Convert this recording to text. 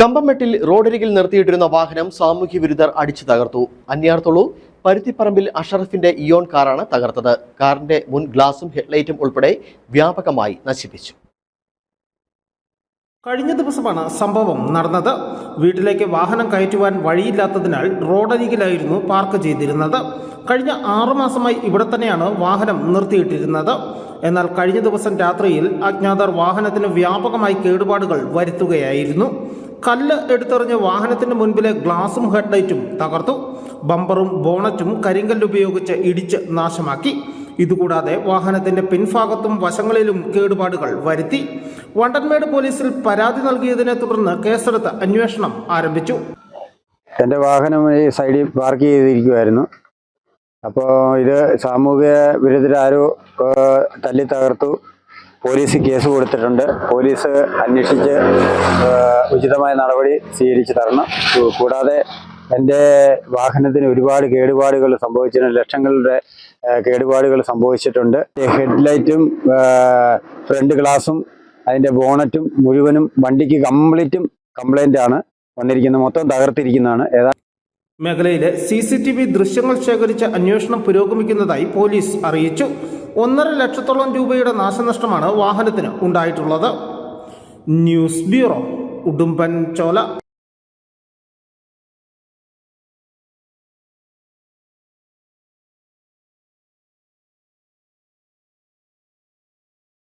കമ്പംമെട്ടിൽ റോഡരികിൽ നിർത്തിയിട്ടിരുന്ന വാഹനം സാമൂഹ്യ വിരുദ്ധർ അടിച്ചു തകർത്തു. അന്യാർത്തുള്ളൂ പരുത്തിപ്പറമ്പിൽ അഷറഫിന്റെ ഇയോൺ കാറാണ് തകർത്തത്. കാറിന്റെ മുൻ ഗ്ലാസും ഹെഡ്ലൈറ്റും ഉൾപ്പെടെ വ്യാപകമായി നശിപ്പിച്ചു. കഴിഞ്ഞ ദിവസമാണ് സംഭവം നടന്നത്. വീട്ടിലേക്ക് വാഹനം കയറ്റുവാൻ വഴിയില്ലാത്തതിനാൽ റോഡരികിലായിരുന്നു പാർക്ക് ചെയ്തിരുന്നത്. കഴിഞ്ഞ ആറുമാസമായി ഇവിടെ തന്നെയാണ് വാഹനം നിർത്തിയിട്ടിരുന്നത്. എന്നാൽ കഴിഞ്ഞ ദിവസം രാത്രിയിൽ അജ്ഞാതർ വാഹനത്തിന് വ്യാപകമായി കേടുപാടുകൾ വരുത്തുകയായിരുന്നു. കല്ല് എടുത്തെറിഞ്ഞ് വാഹനത്തിന് മുൻപിലെ ഗ്ലാസും ഹെഡ്ലൈറ്റും തകർത്തു. ബമ്പറും ബോണറ്റും കരിങ്കല്ല് ഉപയോഗിച്ച് ഇടിച്ച് നാശമാക്കി. ഇതുകൂടാതെ വാഹനത്തിന്റെ പിൻഭാഗത്തും വശങ്ങളിലും കേടുപാടുകൾ വരുത്തി. വണ്ടൻമേട് പോലീസിൽ പരാതി നൽകിയതിനെ തുടർന്ന് കേസെടുത്ത് അന്വേഷണം ആരംഭിച്ചു. എന്റെ വാഹനം ഈ സൈഡിൽ പാർക്ക് ചെയ്തിരിക്കുമായിരുന്നു അപ്പോൾ ഇത് സാമൂഹിക വിരുദ്ധരാരോ തല്ലി തകർത്തു. പോലീസ് കേസ് കൊടുത്തിട്ടുണ്ട്. പോലീസ് അന്വേഷിച്ച് ഉചിതമായ നടപടി സ്വീകരിച്ചു തരണം. കൂടാതെ എന്റെ വാഹനത്തിന് ഒരുപാട് കേടുപാടുകൾ സംഭവിച്ചിട്ടുണ്ട് ലക്ഷങ്ങളുടെ കേടുപാടുകൾ സംഭവിച്ചിട്ടുണ്ട്. ഹെഡ് ലൈറ്റും ഫ്രണ്ട് ഗ്ലാസും അതിന്റെ ബോണറ്റും മുഴുവനും വണ്ടിക്ക് കംപ്ലീറ്റും കംപ്ലൈന്റ് ആണ് വന്നിരിക്കുന്നത്. മൊത്തം തകർത്തിരിക്കുന്നതാണ്. ഏതാ മേഖലയിലെ സി സി ടി വി ദൃശ്യങ്ങൾ ശേഖരിച്ച് അന്വേഷണം പുരോഗമിക്കുന്നതായി പോലീസ് അറിയിച്ചു. ഒന്നര ലക്ഷത്തോളം രൂപയുടെ നാശനഷ്ടമാണ് വാഹനത്തിന് ഉണ്ടായിട്ടുള്ളത്. ന്യൂസ് ബ്യൂറോ ഉടുമ്പൻ ചോല